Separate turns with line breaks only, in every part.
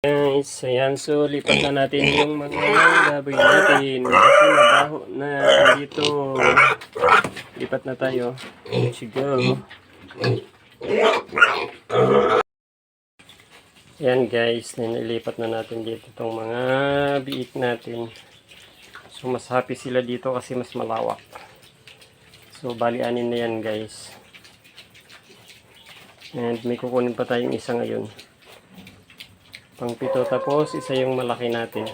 Guys, ayan, so lipat na natin yung mga baboy natin kasi mabaho na dito. Lipat na tayo. Let's go. Ayan guys, nilipat na natin dito itong mga biik natin. So mas happy sila dito kasi mas malawak. So bali anin na yan guys. And may kukunin pa tayong isa ngayon. Pang pito tapos isa yung malaki natin.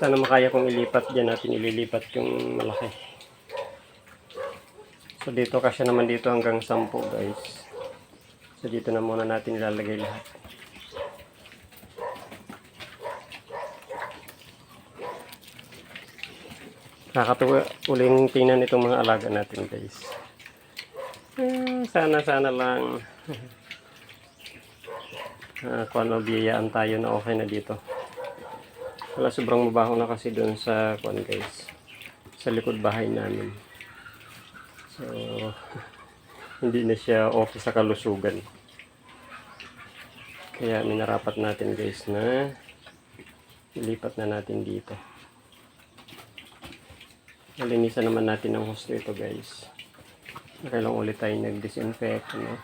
Sana makaya kong ilipat dyan natin ililipat yung malaki. So dito kasya naman dito hanggang 10 guys. So dito na muna natin ilalagay lahat. Nakakatuwa uling tingnan itong mga alaga natin guys. Ah, sana sana lang uh, kung ano biyayaan tayo na okay na dito. Wala sobrang mabaho na kasi doon sa kwan guys. Sa likod bahay namin. So hindi na siya okay sa kalusugan. Kaya minarapat natin guys na ilipat na natin dito. Nalinisan naman natin ang host ito guys. Kailang ulit tayo nag-disinfect. Ano?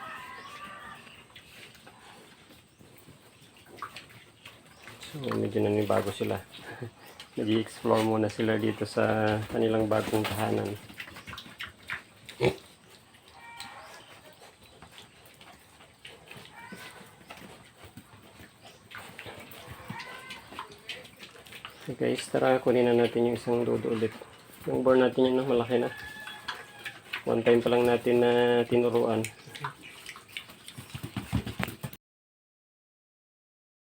Medyo nanibago sila. Nag-explore muna sila dito sa kanilang bagong tahanan. So guys, tara kunin na natin yung isang dodo ulit. Yung born natin yun, malaki na. One time pa lang natin na tinuruan.